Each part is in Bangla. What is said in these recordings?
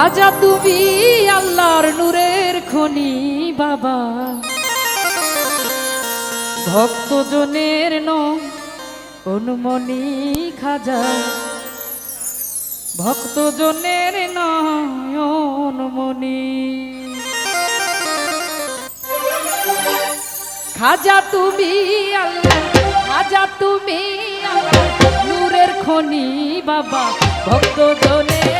খাজা তুমি আল্লাহর নূরের খনি, বাবা। ভক্তজনের ন অনুমনি খাজা। ভক্তজনের নয়নমণি খাজা তুমি আল্লাহ, খাজা তুমি আল্লাহ, নূরের খনি, বাবা। ভক্তজনের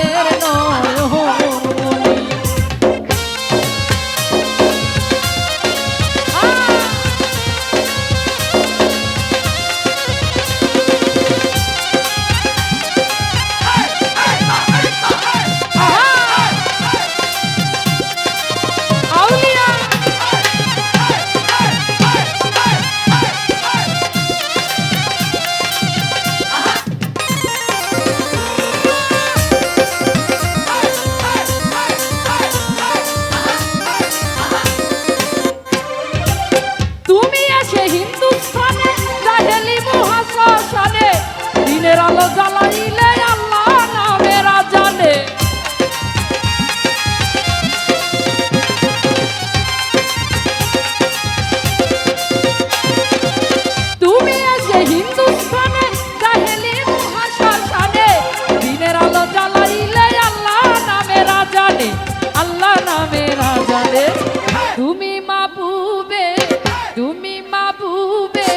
তুমি মাবুবে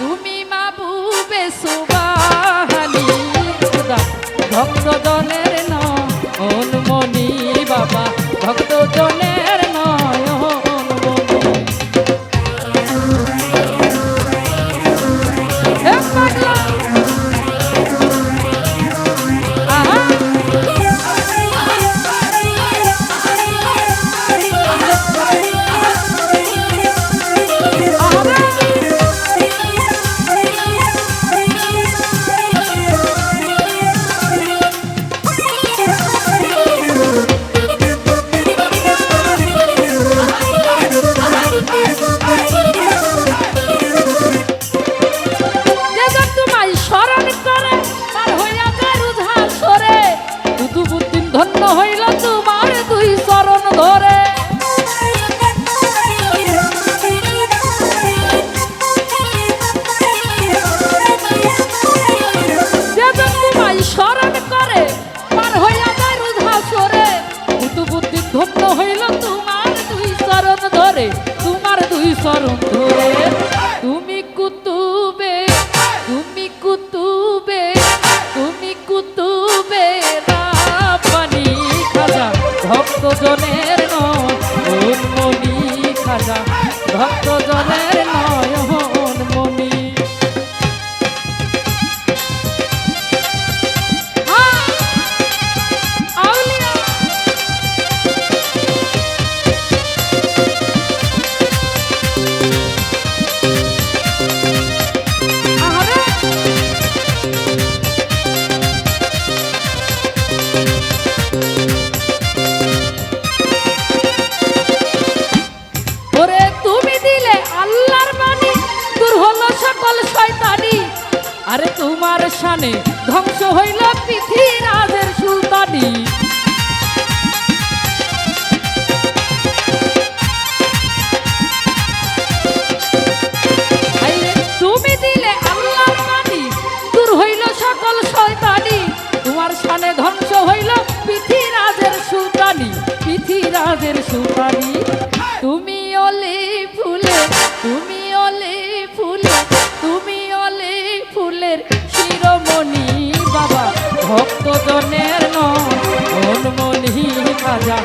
তুমি মাহবুবে সুবাহানি খুদা ভক্তজনের কুতুবুদ্দিন হইল তোমার শানে ধ্বংস হইল পৃথিবীরাজের সুলতানি। সকল তোমার ধ্বংস হইল পৃথিবীরাজের সুলতানি পৃথিবীরাজের সুলতানি। ভক্তজনের নয়নমণি খাজা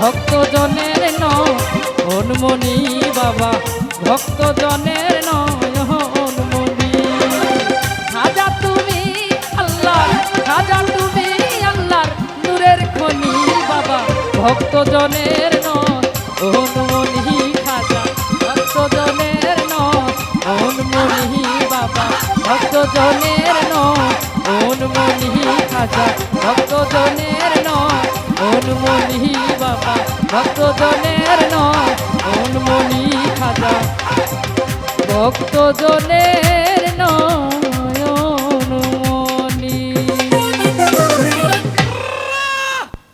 ভক্ত জনের নমনি বাবা। ভক্ত জনের নমনি খাজা তুমি আল্লাহ খাজা তুমি আল্লাহর নূরের খনি বাবা। ভক্ত জনের নমনি খাজা। ভক্ত জনের নমনি বাবা। ভক্ত জনের নমনি খাজা। ভক্ত জনের নমনি বাবা ভক্ত জনের নমনি খাজা। ভক্ত জনের